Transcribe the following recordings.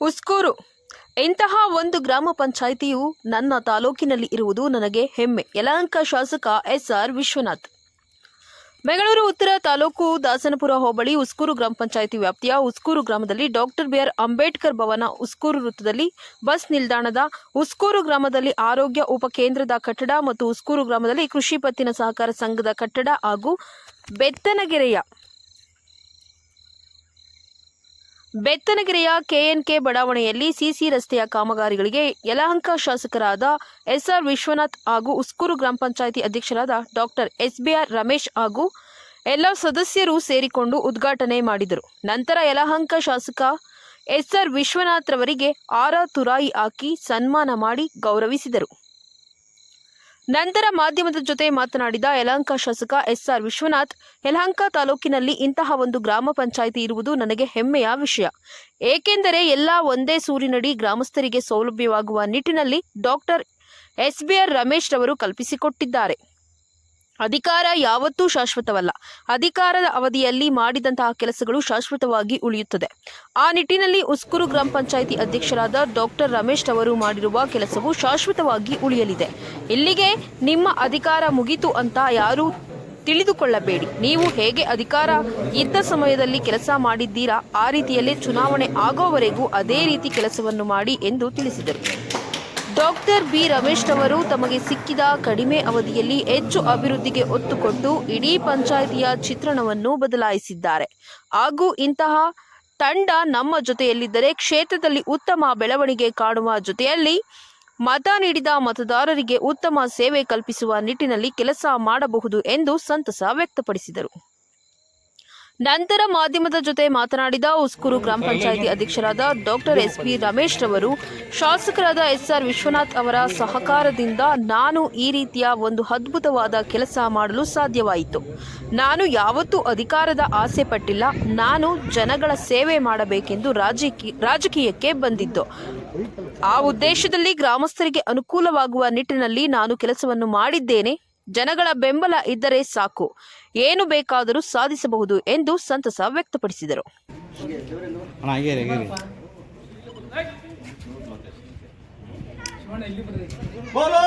ಉಸ್ಕೂರು. ಇಂತಹ ಒಂದು ಗ್ರಾಮ ಪಂಚಾಯಿತಿಯು ನನ್ನ ತಾಲೂಕಿನಲ್ಲಿ ಇರುವುದು ನನಗೆ ಹೆಮ್ಮೆ. ಯಲಹಂಕ ಶಾಸಕ ಎಸ್ಆರ್ ವಿಶ್ವನಾಥ್. ಬೆಂಗಳೂರು ಉತ್ತರ ತಾಲೂಕು ದಾಸನಪುರ ಹೋಬಳಿ ಉಸ್ಕೂರು ಗ್ರಾಮ ಪಂಚಾಯಿತಿ ವ್ಯಾಪ್ತಿಯ ಉಸ್ಕೂರು ಗ್ರಾಮದಲ್ಲಿ ಡಾಕ್ಟರ್ ಬಿಆರ್ ಅಂಬೇಡ್ಕರ್ ಭವನ ಉಸ್ಕೂರು ವೃತ್ತದಲ್ಲಿ ಬಸ್ ನಿಲ್ದಾಣದ ಉಸ್ಕೂರು ಗ್ರಾಮದಲ್ಲಿ ಆರೋಗ್ಯ ಉಪಕೇಂದ್ರದ ಕಟ್ಟಡ ಮತ್ತು ಉಸ್ಕೂರು ಗ್ರಾಮದಲ್ಲಿ ಕೃಷಿ ಪತ್ತಿನ ಸಹಕಾರ ಸಂಘದ ಕಟ್ಟಡ ಹಾಗೂ ಬೆತ್ತನಗೆರೆಯ ಬೆತ್ತನಗೆರೆಯ ಕೆಎನ್ಕೆ ಬಡಾವಣೆಯಲ್ಲಿ ಸಿಸಿ ರಸ್ತೆಯ ಕಾಮಗಾರಿಗಳಿಗೆ ಯಲಹಂಕ ಶಾಸಕರಾದ ಎಸ್ಆರ್ ವಿಶ್ವನಾಥ್ ಹಾಗೂ ಉಸ್ಕೂರು ಗ್ರಾಮ ಪಂಚಾಯಿತಿ ಅಧ್ಯಕ್ಷರಾದ ಡಾಕ್ಟರ್ ಎಸ್ಬಿಆರ್ ರಮೇಶ್ ಹಾಗೂ ಎಲ್ಲ ಸದಸ್ಯರು ಸೇರಿಕೊಂಡು ಉದ್ಘಾಟನೆ ಮಾಡಿದರು. ನಂತರ ಯಲಹಂಕ ಶಾಸಕ ಎಸ್ಆರ್ ವಿಶ್ವನಾಥ್ ರವರಿಗೆ ಆರ ತುರಾಯಿ ಹಾಕಿ ಸನ್ಮಾನ ಮಾಡಿ ಗೌರವಿಸಿದರು. ನಂತರ ಮಾಧ್ಯಮದ ಜೊತೆ ಮಾತನಾಡಿದ ಯಲಹಂಕ ಶಾಸಕ ಎಸ್ಆರ್ ವಿಶ್ವನಾಥ್, ಯಲಹಂಕ ತಾಲೂಕಿನಲ್ಲಿ ಇಂತಹ ಒಂದು ಗ್ರಾಮ ಪಂಚಾಯಿತಿ ಇರುವುದು ನನಗೆ ಹೆಮ್ಮೆಯ ವಿಷಯ. ಏಕೆಂದರೆ ಎಲ್ಲ ಒಂದೇ ಸೂರಿನಡಿ ಗ್ರಾಮಸ್ಥರಿಗೆ ಸೌಲಭ್ಯವಾಗುವ ನಿಟ್ಟಿನಲ್ಲಿ ಡಾಕ್ಟರ್ ಎಸ್ಬಿಆರ್ ರಮೇಶ್ ರವರು ಕಲ್ಪಿಸಿಕೊಟ್ಟಿದ್ದಾರೆ. ಅಧಿಕಾರ ಯಾವತ್ತೂ ಶಾಶ್ವತವಲ್ಲ. ಅಧಿಕಾರದ ಅವಧಿಯಲ್ಲಿ ಮಾಡಿದಂತಹ ಕೆಲಸಗಳು ಶಾಶ್ವತವಾಗಿ ಉಳಿಯುತ್ತದೆ. ಆ ನಿಟ್ಟಿನಲ್ಲಿ ಉಸ್ಕೂರು ಗ್ರಾಮ ಪಂಚಾಯಿತಿ ಅಧ್ಯಕ್ಷರಾದ ಡಾಕ್ಟರ್ ರಮೇಶ್ ಅವರು ಮಾಡಿರುವ ಕೆಲಸವು ಶಾಶ್ವತವಾಗಿ ಉಳಿಯಲಿದೆ. ಇಲ್ಲಿಗೆ ನಿಮ್ಮ ಅಧಿಕಾರ ಮುಗಿತು ಅಂತ ಯಾರೂ ತಿಳಿದುಕೊಳ್ಳಬೇಡಿ. ನೀವು ಹೇಗೆ ಅಧಿಕಾರ ಇದ್ದ ಸಮಯದಲ್ಲಿ ಕೆಲಸ ಮಾಡಿದ್ದೀರಾ, ಆ ರೀತಿಯಲ್ಲೇ ಚುನಾವಣೆ ಆಗೋವರೆಗೂ ಅದೇ ರೀತಿ ಕೆಲಸವನ್ನು ಮಾಡಿ ಎಂದು ತಿಳಿಸಿದರು. ಡಾಕ್ಟರ್ ಬಿ ರಮೇಶ್ ಅವರು ತಮಗೆ ಸಿಕ್ಕಿದ ಕಡಿಮೆ ಅವಧಿಯಲ್ಲಿ ಹೆಚ್ಚು ಅಭಿವೃದ್ಧಿಗೆ ಒತ್ತು ಕೊಟ್ಟು ಇಡೀ ಪಂಚಾಯಿತಿಯ ಚಿತ್ರಣವನ್ನು ಬದಲಾಯಿಸಿದ್ದಾರೆ. ಹಾಗೂ ಇಂತಹ ತಂಡ ನಮ್ಮ ಜೊತೆಯಲ್ಲಿದ್ದರೆ ಕ್ಷೇತ್ರದಲ್ಲಿ ಉತ್ತಮ ಬೆಳವಣಿಗೆ ಕಾಣುವ ಜೊತೆಯಲ್ಲಿ ಮತ ನೀಡಿದ ಮತದಾರರಿಗೆ ಉತ್ತಮ ಸೇವೆ ಕಲ್ಪಿಸುವ ನಿಟ್ಟಿನಲ್ಲಿ ಕೆಲಸ ಮಾಡಬಹುದು ಎಂದು ಸಂತಸ ವ್ಯಕ್ತಪಡಿಸಿದರು. ನಂತರ ಮಾಧ್ಯಮದ ಜೊತೆ ಮಾತನಾಡಿದ ಉಸ್ಕೂರು ಗ್ರಾಮ ಪಂಚಾಯಿತಿ ಅಧ್ಯಕ್ಷರಾದ ಡಾಕ್ಟರ್ ಎಸ್ ಪಿ ರಮೇಶ್ ರವರು, ಶಾಸಕರಾದ ಎಸ್ಆರ್ ವಿಶ್ವನಾಥ್ ಅವರ ಸಹಕಾರದಿಂದ ನಾನು ಈ ರೀತಿಯ ಒಂದು ಅದ್ಭುತವಾದ ಕೆಲಸ ಮಾಡಲು ಸಾಧ್ಯವಾಯಿತು. ನಾನು ಯಾವತ್ತೂ ಅಧಿಕಾರದ ಆಸೆ ಪಟ್ಟಿಲ್ಲ. ನಾನು ಜನಗಳ ಸೇವೆ ಮಾಡಬೇಕೆಂದು ರಾಜಕೀಯ ರಾಜಕೀಯಕ್ಕೆ ಬಂದಿದ್ದು. ಆ ಉದ್ದೇಶದಲ್ಲಿ ಗ್ರಾಮಸ್ಥರಿಗೆ ಅನುಕೂಲವಾಗುವ ನಿಟ್ಟಿನಲ್ಲಿ ನಾನು ಕೆಲಸವನ್ನು ಮಾಡಿದ್ದೇನೆ. ಜನಗಳ ಬೆಂಬಲ ಇದ್ದರೆ ಸಾಕು. ಏನು ಬೇಕಾದರೂ ಸಾಧಿಸಬಹುದು ಎಂದು ಸಂತಸ ವ್ಯಕ್ತಪಡಿಸಿದರು. ಬೋಲೋ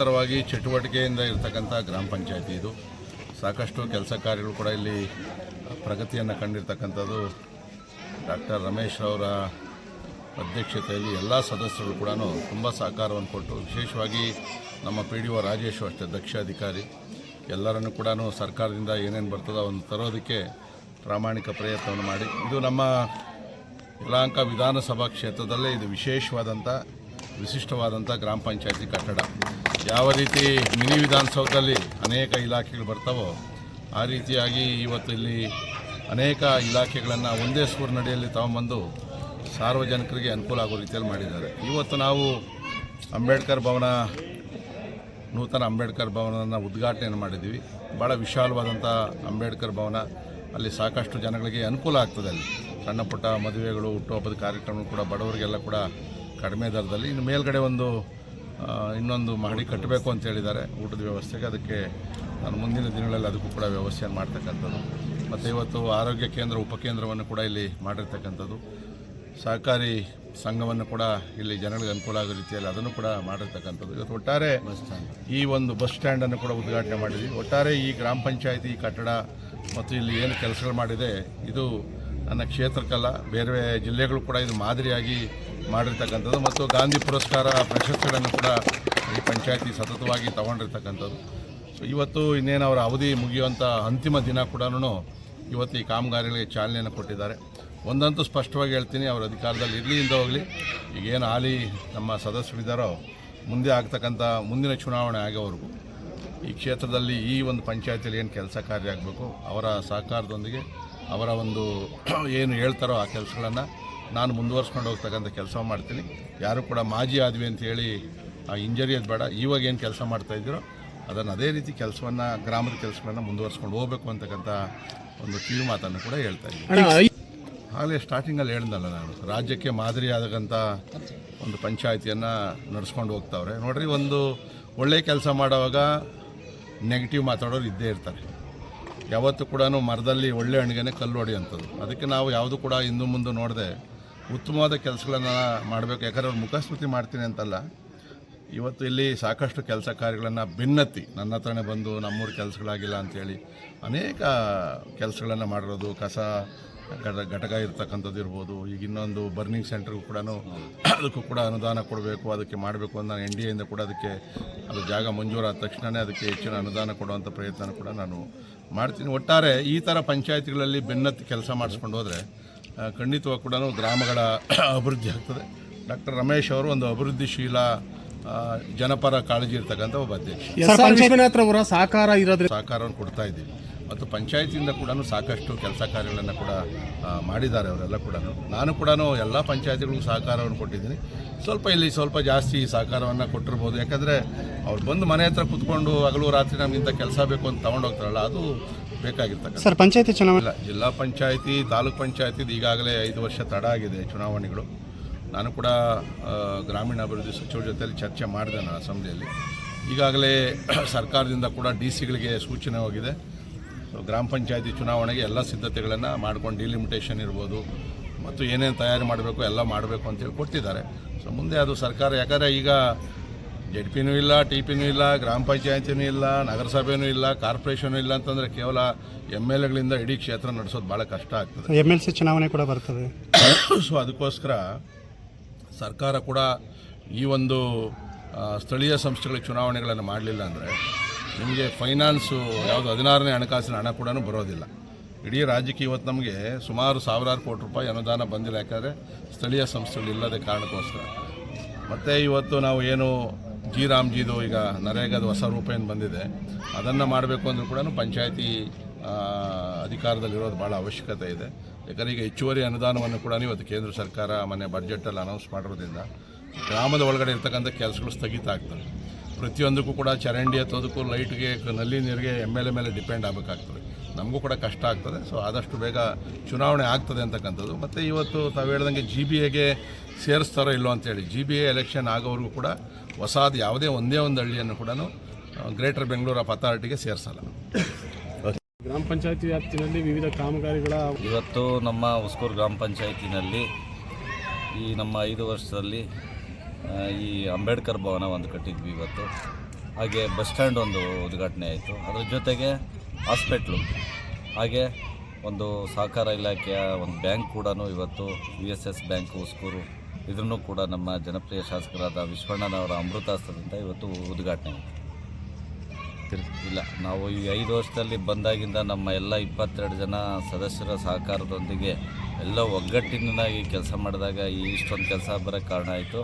ನಿರಂತರವಾಗಿ ಚಟುವಟಿಕೆಯಿಂದ ಇರತಕ್ಕಂಥ ಗ್ರಾಮ ಪಂಚಾಯತಿ ಇದು. ಸಾಕಷ್ಟು ಕೆಲಸ ಕಾರ್ಯಗಳು ಕೂಡ ಇಲ್ಲಿ ಪ್ರಗತಿಯನ್ನು ಕಂಡಿರ್ತಕ್ಕಂಥದ್ದು. ಡಾಕ್ಟರ್ ರಮೇಶ್ ಅವರ ಅಧ್ಯಕ್ಷತೆಯಲ್ಲಿ ಎಲ್ಲ ಸದಸ್ಯರು ಕೂಡ ತುಂಬ ಸಹಕಾರವನ್ನು ಕೊಟ್ಟು, ವಿಶೇಷವಾಗಿ ನಮ್ಮ ಪಿ ಡಿ ಒ ರಾಜೇಶ್ ಅಷ್ಟೇ, ದಕ್ಷ ಅಧಿಕಾರಿ. ಎಲ್ಲರನ್ನು ಕೂಡ ಸರ್ಕಾರದಿಂದ ಏನೇನು ಬರ್ತದೋ ಅವನ್ನು ತರೋದಕ್ಕೆ ಪ್ರಾಮಾಣಿಕ ಪ್ರಯತ್ನವನ್ನು ಮಾಡಿ. ಇದು ನಮ್ಮ ಯಲಹಂಕ ವಿಧಾನಸಭಾ ಕ್ಷೇತ್ರದಲ್ಲೇ ಇದು ವಿಶೇಷವಾದಂಥ ವಿಶಿಷ್ಟವಾದಂಥ ಗ್ರಾಮ ಪಂಚಾಯತಿ ಕಟ್ಟಡ. ಯಾವ ರೀತಿ ಮಿನಿ ವಿಧಾನಸೌಧದಲ್ಲಿ ಅನೇಕ ಇಲಾಖೆಗಳು ಬರ್ತಾವೋ, ಆ ರೀತಿಯಾಗಿ ಇವತ್ತು ಇಲ್ಲಿ ಅನೇಕ ಇಲಾಖೆಗಳನ್ನು ಒಂದೇ ಸೂರಿನಡಿಯಲ್ಲಿ ತಗೊಂಬಂದು ಸಾರ್ವಜನಿಕರಿಗೆ ಅನುಕೂಲ ಆಗೋ ರೀತಿಯಲ್ಲಿ ಮಾಡಿದ್ದಾರೆ. ಇವತ್ತು ನಾವು ಅಂಬೇಡ್ಕರ್ ಭವನ, ನೂತನ ಅಂಬೇಡ್ಕರ್ ಭವನವನ್ನು ಉದ್ಘಾಟನೆಯನ್ನು ಮಾಡಿದ್ದೀವಿ. ಭಾಳ ವಿಶಾಲವಾದಂಥ ಅಂಬೇಡ್ಕರ್ ಭವನ, ಅಲ್ಲಿ ಸಾಕಷ್ಟು ಜನಗಳಿಗೆ ಅನುಕೂಲ ಆಗ್ತದೆ ಅಲ್ಲಿ. ಸಣ್ಣ ಪುಟ್ಟ ಮದುವೆಗಳು, ಹುಟ್ಟುಹಬ್ಬದ ಕಾರ್ಯಕ್ರಮ ಕೂಡ ಬಡವರಿಗೆಲ್ಲ ಕೂಡ ಕಡಿಮೆ ದರದಲ್ಲಿ. ಇನ್ನು ಮೇಲ್ಗಡೆ ಒಂದು ಇನ್ನೊಂದು ಮಹಡಿ ಕಟ್ಟಬೇಕು ಅಂತ ಹೇಳಿದ್ದಾರೆ. ಊಟದ ವ್ಯವಸ್ಥೆಗೆ ಅದಕ್ಕೆ ನಾನು ಮುಂದಿನ ದಿನಗಳಲ್ಲಿ ಅದಕ್ಕೂ ಕೂಡ ವ್ಯವಸ್ಥೆಯನ್ನು ಮಾಡ್ತಕ್ಕಂಥದ್ದು. ಮತ್ತು ಇವತ್ತು ಆರೋಗ್ಯ ಕೇಂದ್ರ ಉಪಕೇಂದ್ರವನ್ನು ಕೂಡ ಇಲ್ಲಿ ಮಾಡಿರ್ತಕ್ಕಂಥದ್ದು. ಸಹಕಾರಿ ಸಂಘವನ್ನು ಕೂಡ ಇಲ್ಲಿ ಜನಗಳಿಗೆ ಅನುಕೂಲ ಆಗೋ ರೀತಿಯಲ್ಲಿ ಅದನ್ನು ಕೂಡ ಮಾಡಿರ್ತಕ್ಕಂಥದ್ದು. ಇವತ್ತು ಒಟ್ಟಾರೆ ಈ ಒಂದು ಬಸ್ ಸ್ಟ್ಯಾಂಡನ್ನು ಕೂಡ ಉದ್ಘಾಟನೆ ಮಾಡಿದ್ವಿ. ಒಟ್ಟಾರೆ ಈ ಗ್ರಾಮ ಪಂಚಾಯತಿ ಕಟ್ಟಡ ಮತ್ತು ಇಲ್ಲಿ ಏನು ಕೆಲಸಗಳು ಮಾಡಿದೆ ಇದು ನನ್ನ ಕ್ಷೇತ್ರಕ್ಕಲ್ಲ ಬೇರೆ ಬೇರೆ ಜಿಲ್ಲೆಗಳು ಕೂಡ ಇದು ಮಾದರಿಯಾಗಿ ಮಾಡಿರ್ತಕ್ಕಂಥದ್ದು ಮತ್ತು ಗಾಂಧಿ ಪುರಸ್ಕಾರ ಪ್ರಶಸ್ತಿಗಳನ್ನು ಕೂಡ ಈ ಪಂಚಾಯತಿ ಸತತವಾಗಿ ತಗೊಂಡಿರ್ತಕ್ಕಂಥದ್ದು. ಸೊ ಇವತ್ತು ಇನ್ನೇನು ಅವರ ಅವಧಿ ಮುಗಿಯುವಂಥ ಅಂತಿಮ ದಿನ ಕೂಡ ಇವತ್ತು ಈ ಕಾಮಗಾರಿಗಳಿಗೆ ಚಾಲನೆಯನ್ನು ಕೊಟ್ಟಿದ್ದಾರೆ. ಒಂದಂತೂ ಸ್ಪಷ್ಟವಾಗಿ ಹೇಳ್ತೀನಿ, ಅವರ ಅಧಿಕಾರದಲ್ಲಿ ಇರಲಿ, ಇಂದ ಹೋಗಲಿ. ಈಗೇನು ಹಾಲಿ ನಮ್ಮ ಸದಸ್ಯರಿದ್ದಾರೋ, ಮುಂದೆ ಆಗ್ತಕ್ಕಂಥ ಮುಂದಿನ ಚುನಾವಣೆ ಆಗೋವರೆಗೂ ಈ ಕ್ಷೇತ್ರದಲ್ಲಿ ಈ ಒಂದು ಪಂಚಾಯತಿಯಲ್ಲಿ ಏನು ಕೆಲಸ ಕಾರ್ಯ ಆಗಬೇಕು, ಅವರ ಸಹಕಾರದೊಂದಿಗೆ ಅವರ ಒಂದು ಏನು ಹೇಳ್ತಾರೋ ಆ ಕೆಲಸಗಳನ್ನು ನಾನು ಮುಂದುವರ್ಸ್ಕೊಂಡು ಹೋಗ್ತಕ್ಕಂಥ ಕೆಲಸ ಮಾಡ್ತೀನಿ. ಯಾರು ಕೂಡ ಮಾಜಿ ಆದ್ವಿ ಅಂತ ಹೇಳಿ ಆ ಇಂಜರಿಯೋದು ಬೇಡ. ಇವಾಗ ಏನು ಕೆಲಸ ಮಾಡ್ತಾ ಇದ್ದೀರೋ ಅದನ್ನು ಅದೇ ರೀತಿ ಕೆಲಸವನ್ನು ಗ್ರಾಮದ ಕೆಲಸಗಳನ್ನು ಮುಂದುವರ್ಸ್ಕೊಂಡು ಹೋಗಬೇಕು ಅಂತಕ್ಕಂಥ ಒಂದು ಕಿವಿ ಮಾತನ್ನು ಕೂಡ ಹೇಳ್ತಾ ಇದ್ದೀನಿ. ಆಗಲೇ ಸ್ಟಾರ್ಟಿಂಗಲ್ಲಿ ಹೇಳ್ದಲ್ಲ ನಾನು ರಾಜ್ಯಕ್ಕೆ ಮಾದರಿಯಾದಂಥ ಒಂದು ಪಂಚಾಯಿತಿಯನ್ನು ನಡೆಸ್ಕೊಂಡು ಹೋಗ್ತಾವ್ರೆ. ನೋಡ್ರಿ ಒಂದು ಒಳ್ಳೆ ಕೆಲಸ ಮಾಡೋವಾಗ ನೆಗೆಟಿವ್ ಮಾತಾಡೋರು ಇದ್ದೇ ಇರ್ತಾರೆ. ಯಾವತ್ತೂ ಕೂಡ ಮರದಲ್ಲಿ ಒಳ್ಳೆ ಹಣ್ಣಿಗೆ ಕಲ್ಲು ಹೊಡೆಯುವಂಥದ್ದು. ಅದಕ್ಕೆ ನಾವು ಯಾವುದು ಕೂಡ ಇನ್ನು ಮುಂದೆ ನೋಡದೆ ಉತ್ತಮವಾದ ಕೆಲಸಗಳನ್ನು ಮಾಡಬೇಕು. ಯಾಕಂದರೆ ಅವ್ರು ಮುಖಸ್ತುತಿ ಮಾಡ್ತೀನಿ ಅಂತಲ್ಲ, ಇವತ್ತು ಇಲ್ಲಿ ಸಾಕಷ್ಟು ಕೆಲಸ ಕಾರ್ಯಗಳನ್ನು ಭಿನ್ನತ್ತಿ ನನ್ನ ಹತ್ರನೇ ಬಂದು ನಮ್ಮೂರು ಕೆಲಸಗಳಾಗಿಲ್ಲ ಅಂಥೇಳಿ ಅನೇಕ ಕೆಲಸಗಳನ್ನು ಮಾಡಿರೋದು, ಕಸ, ಘಟ, ಘಟಕ ಇರ್ತಕ್ಕಂಥದ್ದು ಇರ್ಬೋದು. ಈಗ ಇನ್ನೊಂದು ಬರ್ನಿಂಗ್ ಸೆಂಟ್ರಿಗೂ ಕೂಡ ಅದಕ್ಕೂ ಕೂಡ ಅನುದಾನ ಕೊಡಬೇಕು, ಅದಕ್ಕೆ ಮಾಡಬೇಕು ಅಂತ ನಾನು ಎನ್ ಡಿ ಎಯಿಂದ ಕೂಡ ಅದಕ್ಕೆ, ಅದು ಜಾಗ ಮಂಜೂರಾದ ತಕ್ಷಣವೇ ಅದಕ್ಕೆ ಹೆಚ್ಚಿನ ಅನುದಾನ ಕೊಡುವಂಥ ಪ್ರಯತ್ನ ಕೂಡ ನಾನು ಮಾಡ್ತೀನಿ. ಒಟ್ಟಾರೆ ಈ ಥರ ಪಂಚಾಯತ್ಗಳಲ್ಲಿ ಬೆನ್ನತ್ತಿ ಕೆಲಸ ಮಾಡಿಸ್ಕೊಂಡು ಹೋದರೆ ಖಂಡಿತವಾಗಿ ಕೂಡ ಗ್ರಾಮಗಳ ಅಭಿವೃದ್ಧಿ ಆಗ್ತದೆ. ಡಾಕ್ಟರ್ ರಮೇಶ್ ಅವರು ಒಂದು ಅಭಿವೃದ್ಧಿಶೀಲ ಜನಪರ ಕಾಳಜಿ ಇರ್ತಕ್ಕಂಥ ಒಬ್ಬ ಅಧ್ಯಕ್ಷ. ಅವರ ಸಹಕಾರ ಇರೋದ್ರ ಸಹಕಾರವನ್ನು ಕೊಡ್ತಾ ಇದ್ದೀವಿ. ಮತ್ತು ಪಂಚಾಯತಿಯಿಂದ ಕೂಡ ಸಾಕಷ್ಟು ಕೆಲಸ ಕಾರ್ಯಗಳನ್ನು ಕೂಡ ಮಾಡಿದ್ದಾರೆ ಅವರೆಲ್ಲ ಕೂಡ ನಾನು ಕೂಡ ಎಲ್ಲ ಪಂಚಾಯತಿಗಳಿಗೂ ಸಹಕಾರವನ್ನು ಕೊಟ್ಟಿದ್ದೀನಿ. ಸ್ವಲ್ಪ ಇಲ್ಲಿ ಸ್ವಲ್ಪ ಜಾಸ್ತಿ ಸಹಕಾರವನ್ನು ಕೊಟ್ಟಿರ್ಬೋದು. ಯಾಕಂದರೆ ಅವ್ರು ಬಂದು ಮನೆ ಹತ್ರ ಕೂತ್ಕೊಂಡು ಹಗಲು ರಾತ್ರಿ ನಮಗಿಂತ ಕೆಲಸ ಬೇಕು ಅಂತ ತೊಗೊಂಡೋಗ್ತಾರಲ್ಲ ಅದು ಬೇಕಾಗಿರ್ತಕ್ಕಂಥ. ಸರ್ ಪಂಚಾಯತಿ ಚುನಾವಣೆ ಇಲ್ಲ ಜಿಲ್ಲಾ ಪಂಚಾಯತಿ ತಾಲೂಕ್ ಪಂಚಾಯತಿದು ಈಗಾಗಲೇ ಐದು ವರ್ಷ ತಡ ಆಗಿದೆ ಚುನಾವಣೆಗಳು. ನಾನು ಕೂಡ ಗ್ರಾಮೀಣಾಭಿವೃದ್ಧಿ ಸಚಿವರ ಜೊತೆಯಲ್ಲಿ ಚರ್ಚೆ ಮಾಡಿದೆ ನಾನು ಅಸೆಂಬ್ಲಿಯಲ್ಲಿ. ಈಗಾಗಲೇ ಸರ್ಕಾರದಿಂದ ಕೂಡ ಡಿ ಸಿಗಳಿಗೆ ಸೂಚನೆ ಹೋಗಿದೆ. ಸೊ ಗ್ರಾಮ ಪಂಚಾಯತಿ ಚುನಾವಣೆಗೆ ಎಲ್ಲ ಸಿದ್ಧತೆಗಳನ್ನು ಮಾಡ್ಕೊಂಡು ಡಿಲಿಮಿಟೇಷನ್ ಇರ್ಬೋದು ಮತ್ತು ಏನೇನು ತಯಾರಿ ಮಾಡಬೇಕು ಎಲ್ಲ ಮಾಡಬೇಕು ಅಂತೇಳಿ ಕೊಟ್ಟಿದ್ದಾರೆ. ಸೊ ಮುಂದೆ ಅದು ಸರ್ಕಾರ ಯಾಕಂದರೆ ಈಗ ಜೆಡ್ ಪಿನೂ ಇಲ್ಲ ಟಿ ಪಿನೂ ಇಲ್ಲ ಗ್ರಾಮ ಪಂಚಾಯತಿನೂ ಇಲ್ಲ ನಗರಸಭೆನೂ ಇಲ್ಲ ಕಾರ್ಪೊರೇಷನೂ ಇಲ್ಲ ಅಂತಂದರೆ ಕೇವಲ ಎಂ ಎಲ್ ಎಗಳಿಂದ ಇಡೀ ಕ್ಷೇತ್ರ ನಡೆಸೋದು ಭಾಳ ಕಷ್ಟ ಆಗ್ತದೆ. ಎಂ ಎಲ್ ಸಿ ಚುನಾವಣೆ ಕೂಡ ಬರ್ತದೆ. ಸೊ ಅದಕ್ಕೋಸ್ಕರ ಸರ್ಕಾರ ಕೂಡ ಈ ಒಂದು ಸ್ಥಳೀಯ ಸಂಸ್ಥೆಗಳ ಚುನಾವಣೆಗಳನ್ನು ಮಾಡಲಿಲ್ಲ ಅಂದರೆ ನಿಮಗೆ ಫೈನಾನ್ಸು ಯಾವುದು ಹದಿನಾರನೇ ಹಣಕಾಸಿನ ಹಣ ಕೂಡ ಬರೋದಿಲ್ಲ. ಇಡೀ ರಾಜ್ಯಕ್ಕೆ ಇವತ್ತು ನಮಗೆ ಸುಮಾರು ಸಾವಿರಾರು ಕೋಟಿ ರೂಪಾಯಿ ಅನುದಾನ ಬಂದಿಲ್ಲ ಯಾಕಂದರೆ ಸ್ಥಳೀಯ ಸಂಸ್ಥೆಗಳು ಇಲ್ಲದ ಕಾರಣಕ್ಕೋಸ್ಕರ. ಮತ್ತು ಇವತ್ತು ನಾವು ಏನು ಜಿ ರಾಮ್ಜಿದು ಈಗ ನರೇಗಾದ ಹೊಸ ರೂಪ ಏನು ಬಂದಿದೆ, ಅದನ್ನು ಮಾಡಬೇಕು ಅಂದರೂ ಕೂಡ ಪಂಚಾಯತಿ ಅಧಿಕಾರದಲ್ಲಿರೋದು ಭಾಳ ಅವಶ್ಯಕತೆ ಇದೆ. ಯಾಕಂದರೆ ಈಗ ಹೆಚ್ಚುವರಿ ಅನುದಾನವನ್ನು ಕೂಡ ಇವತ್ತು ಕೇಂದ್ರ ಸರ್ಕಾರ ಮನೆ ಬಡ್ಜೆಟಲ್ಲಿ ಅನೌನ್ಸ್ ಮಾಡಿರೋದ್ರಿಂದ ಗ್ರಾಮದ ಒಳಗಡೆ ಇರ್ತಕ್ಕಂಥ ಕೆಲಸಗಳು ಸ್ಥಗಿತ ಆಗ್ತವೆ. ಪ್ರತಿಯೊಂದಕ್ಕೂ ಕೂಡ ಚರಂಡಿ ಹತ್ತೋದಕ್ಕೂ ಲೈಟ್ಗೆ ನಲ್ಲಿ ನೀರಿಗೆ ಎಂ ಎಲ್ ಎ ಮೇಲೆ ಡಿಪೆಂಡ್ ಆಗಬೇಕಾಗ್ತದೆ. ನಮಗೂ ಕೂಡ ಕಷ್ಟ ಆಗ್ತದೆ. ಸೊ ಆದಷ್ಟು ಬೇಗ ಚುನಾವಣೆ ಆಗ್ತದೆ ಅಂತಕ್ಕಂಥದ್ದು. ಮತ್ತು ಇವತ್ತು ತಾವು ಹೇಳ್ದಂಗೆ ಜಿ ಬಿ ಎಗೆ ಸೇರಿಸ್ತಾರೋ ಇಲ್ಲೋ ಅಂತೇಳಿ ಜಿ ಬಿ ಎ ಎಲೆಕ್ಷನ್ ಆಗೋವರೆಗೂ ಕೂಡ ಹೊಸಾದ ಯಾವುದೇ ಒಂದೇ ಒಂದು ಹಳ್ಳಿಯನ್ನು ಕೂಡ ಗ್ರೇಟರ್ ಬೆಂಗಳೂರು ಆಫ್ ಅಥಾರಿಟಿಗೆ ಸೇರಿಸಲ್ಲ. ಗ್ರಾಮ ಪಂಚಾಯತಿ ವ್ಯಾಪ್ತಿನಲ್ಲಿ ವಿವಿಧ ಕಾಮಗಾರಿಗಳ ಇವತ್ತು ನಮ್ಮ ಉಸ್ಕೂರು ಗ್ರಾಮ ಪಂಚಾಯತಿನಲ್ಲಿ ಈ ನಮ್ಮ ಐದು ವರ್ಷದಲ್ಲಿ ಈ ಅಂಬೇಡ್ಕರ್ ಭವನ ಒಂದು ಕಟ್ಟಿದ್ವಿ ಇವತ್ತು. ಹಾಗೆ ಬಸ್ ಸ್ಟ್ಯಾಂಡ್ ಒಂದು ಉದ್ಘಾಟನೆ ಆಯಿತು. ಅದರ ಜೊತೆಗೆ ಹಾಸ್ಪಿಟ್ಲು ಹಾಗೆ ಒಂದು ಸಹಕಾರ ಇಲಾಖೆಯ ಒಂದು ಬ್ಯಾಂಕ್ ಕೂಡ ಇವತ್ತು V S S bank Uskur ಇದನ್ನು ಕೂಡ ನಮ್ಮ ಜನಪ್ರಿಯ ಶಾಸಕರಾದ ವಿಶ್ವಣ್ಣನವರ ಅಮೃತಾಸ್ತ್ರದಿಂದ ಇವತ್ತು ಉದ್ಘಾಟನೆ ಇಲ್ಲ, ನಾವು ಈ ಐದು ವರ್ಷದಲ್ಲಿ ಬಂದಾಗಿಂದ ನಮ್ಮ ಎಲ್ಲ ಇಪ್ಪತ್ತೆರಡು ಜನ ಸದಸ್ಯರ ಸಹಕಾರದೊಂದಿಗೆ ಎಲ್ಲ ಒಗ್ಗಟ್ಟಿನಾಗಿ ಕೆಲಸ ಮಾಡಿದಾಗ ಈ ಇಷ್ಟೊಂದು ಕೆಲಸ ಬರೋಕ್ಕೆ ಕಾರಣ ಆಯಿತು.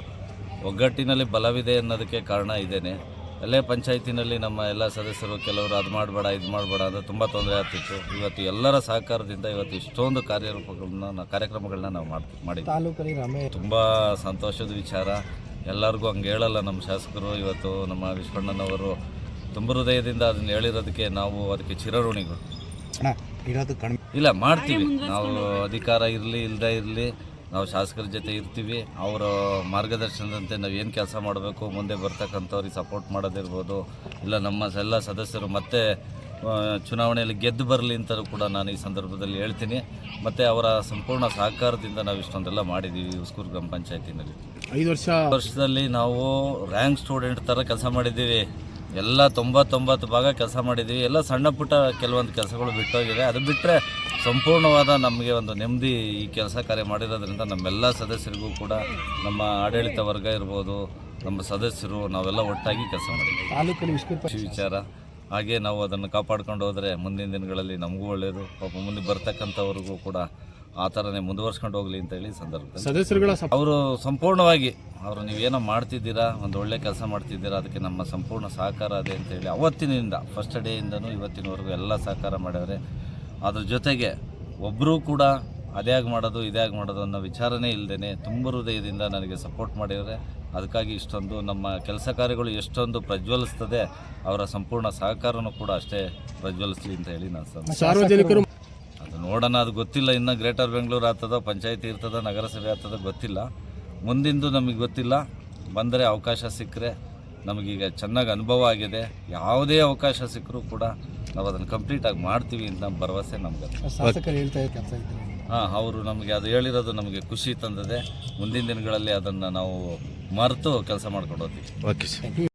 ಒಗ್ಗಟ್ಟಿನಲ್ಲಿ ಬಲವಿದೆ ಅನ್ನೋದಕ್ಕೆ ಕಾರಣ ಇದೇನೆ. ಎಲ್ಲೇ ಪಂಚಾಯತಿನಲ್ಲಿ ನಮ್ಮ ಎಲ್ಲ ಸದಸ್ಯರು ಕೆಲವರು ಅದು ಮಾಡಬೇಡ ಇದು ಮಾಡಬೇಡ ಅಂತ ತುಂಬ ತೊಂದರೆ ಆಗ್ತಿತ್ತು. ಇವತ್ತು ಎಲ್ಲರ ಸಹಕಾರದಿಂದ ಇವತ್ತು ಇಷ್ಟೊಂದು ಕಾರ್ಯರೂಪಗಳನ್ನ ನಾವು- ಕಾರ್ಯಕ್ರಮಗಳನ್ನ ನಾವು ಮಾಡ್ತೀವಿ ಮಾಡಿದ್ವಿ. ತಾಲೂಕಲ್ಲಿ ರಮೇಶ್. ತುಂಬ ಸಂತೋಷದ ವಿಚಾರ. ಎಲ್ಲರಿಗೂ ಹಂಗೆ ಹೇಳಲ್ಲ ನಮ್ಮ ಶಾಸಕರು ಇವತ್ತು ನಮ್ಮ ವಿಶ್ವಣ್ಣನವರು ತುಂಬ ಹೃದಯದಿಂದ ಅದನ್ನು ಹೇಳಿರೋದಕ್ಕೆ ನಾವು ಅದಕ್ಕೆ ಚಿರಋಣಿಗಳು. ಅಣ್ಣ ಇರೋದು ಕಡಿಮೆ. ಇಲ್ಲ ಮಾಡ್ತೀವಿ. ನಾವು ಅಧಿಕಾರ ಇರಲಿ ಇಲ್ಲದೇ ಇರಲಿ ನಾವು ಶಾಸಕರ ಜೊತೆ ಇರ್ತೀವಿ. ಅವರ ಮಾರ್ಗದರ್ಶನದಂತೆ ನಾವು ಏನು ಕೆಲಸ ಮಾಡಬೇಕು ಮುಂದೆ ಬರ್ತಕ್ಕಂಥವ್ರಿಗೆ ಸಪೋರ್ಟ್ ಮಾಡೋದಿರ್ಬೋದು. ಇಲ್ಲ ನಮ್ಮ ಎಲ್ಲ ಸದಸ್ಯರು ಮತ್ತೆ ಚುನಾವಣೆಯಲ್ಲಿ ಗೆದ್ದು ಬರಲಿ ಅಂತಲೂ ಕೂಡ ನಾನು ಈ ಸಂದರ್ಭದಲ್ಲಿ ಹೇಳ್ತೀನಿ. ಮತ್ತು ಅವರ ಸಂಪೂರ್ಣ ಸಹಕಾರದಿಂದ ನಾವು ಇಷ್ಟೊಂದೆಲ್ಲ ಮಾಡಿದ್ದೀವಿ ಉಸ್ಕೂರು ಗ್ರಾಮ ಪಂಚಾಯತಿನಲ್ಲಿ. ಐದು ವರ್ಷ ವರ್ಷದಲ್ಲಿ ನಾವು ರ್ಯಾಂಕ್ ಸ್ಟೂಡೆಂಟ್ ಥರ ಕೆಲಸ ಮಾಡಿದ್ದೀವಿ ಎಲ್ಲ ತೊಂಬತ್ತೊಂಬತ್ತು ಭಾಗ ಕೆಲಸ ಮಾಡಿದ್ದೀವಿ ಎಲ್ಲ ಸಣ್ಣ ಪುಟ್ಟ ಕೆಲವೊಂದು ಕೆಲಸಗಳು ಬಿಟ್ಟೋಗಿವೆ ಅದು ಬಿಟ್ಟರೆ ಸಂಪೂರ್ಣವಾದ ನಮಗೆ ಒಂದು ನೆಮ್ಮದಿ ಈ ಕೆಲಸ ಕಾರ್ಯ ಮಾಡಿರೋದ್ರಿಂದ ನಮ್ಮೆಲ್ಲ ಸದಸ್ಯರಿಗೂ ಕೂಡ ನಮ್ಮ ಆಡಳಿತ ವರ್ಗ ಇರ್ಬೋದು ನಮ್ಮ ಸದಸ್ಯರು ನಾವೆಲ್ಲ ಒಟ್ಟಾಗಿ ಕೆಲಸ ಮಾಡಿದ್ದೀವಿ. ವಿಚಾರ ಹಾಗೆ ನಾವು ಅದನ್ನು ಕಾಪಾಡ್ಕೊಂಡು ಹೋದರೆ ಮುಂದಿನ ದಿನಗಳಲ್ಲಿ ನಮಗೂ ಒಳ್ಳೆಯದು ಪಾಪ ಮುಂದೆ ಬರ್ತಕ್ಕಂಥವ್ರಿಗೂ ಕೂಡ ಆ ಥರನೇ ಮುಂದುವರ್ಸ್ಕೊಂಡು ಹೋಗಲಿ ಅಂತ ಹೇಳಿ ಈ ಸಂದರ್ಭದಲ್ಲಿ. ಸದಸ್ಯರುಗಳ ಅವರು ಸಂಪೂರ್ಣವಾಗಿ ಅವರು ನೀವೇನೋ ಮಾಡ್ತಿದ್ದೀರಾ ಒಂದು ಒಳ್ಳೆ ಕೆಲಸ ಮಾಡ್ತಿದ್ದೀರಾ ಅದಕ್ಕೆ ನಮ್ಮ ಸಂಪೂರ್ಣ ಸಹಕಾರ ಅದೇ ಅಂತೇಳಿ ಅವತ್ತಿನಿಂದ ಫಸ್ಟ್ ಡೇಯಿಂದನೂ ಇವತ್ತಿನವರೆಗೂ ಎಲ್ಲ ಸಹಕಾರ ಮಾಡ್ಯವ್ರೆ. ಅದ್ರ ಜೊತೆಗೆ ಒಬ್ಬರೂ ಕೂಡ ಅದ್ಯಾಗ ಮಾಡೋದು ಇದ್ಯಾಗ ಮಾಡೋದು ಅನ್ನೋ ವಿಚಾರನೇ ಇಲ್ಲದೇ ತುಂಬ ಹೃದಯದಿಂದ ನನಗೆ ಸಪೋರ್ಟ್ ಮಾಡಿದರೆ ಅದಕ್ಕಾಗಿ ಇಷ್ಟೊಂದು ನಮ್ಮ ಕೆಲಸ ಕಾರ್ಯಗಳು ಎಷ್ಟೊಂದು ಪ್ರಜ್ವಲಿಸ್ತದೆ ಅವರ ಸಂಪೂರ್ಣ ಸಹಕಾರನೂ ಕೂಡ ಅಷ್ಟೇ ಪ್ರಜ್ವಲಿಸಲಿ ಅಂತ ಹೇಳಿ ನಾನು ಸಾರ್ವಜನಿಕರು ಅದು ಅದು ನೋಡೋಣ ಅದು ಗೊತ್ತಿಲ್ಲ. ಇನ್ನು ಗ್ರೇಟರ್ ಬೆಂಗಳೂರು ಆಗ್ತದೋ ಪಂಚಾಯತಿ ಇರ್ತದ ನಗರಸಭೆ ಆಗ್ತದೋ ಗೊತ್ತಿಲ್ಲ. ಮುಂದಿಂದು ನಮಗೆ ಗೊತ್ತಿಲ್ಲ. ಬಂದರೆ ಅವಕಾಶ ಸಿಕ್ಕರೆ ನಮಗೀಗ ಚೆನ್ನಾಗಿ ಅನುಭವ ಆಗಿದೆ. ಯಾವುದೇ ಅವಕಾಶ ಸಿಕ್ಕರೂ ಕೂಡ ನಾವು ಅದನ್ನು ಕಂಪ್ಲೀಟಾಗಿ ಮಾಡ್ತೀವಿ ಅಂತ ಭರವಸೆ ನಮ್ಗೆ ಶಾಸಕರು ಹೇಳ್ತಾ ಕೆಲಸ ಹಾಂ ಅವರು ನಮಗೆ ಅದು ಹೇಳಿರೋದು ನಮಗೆ ಖುಷಿ ತಂದಿದೆ ಮುಂದಿನ ದಿನಗಳಲ್ಲಿ ಅದನ್ನು ನಾವು ಮರೆತು ಕೆಲಸ ಮಾಡ್ಕೊಂಡು ಹೋಗ್ತೀವಿ. Okay sir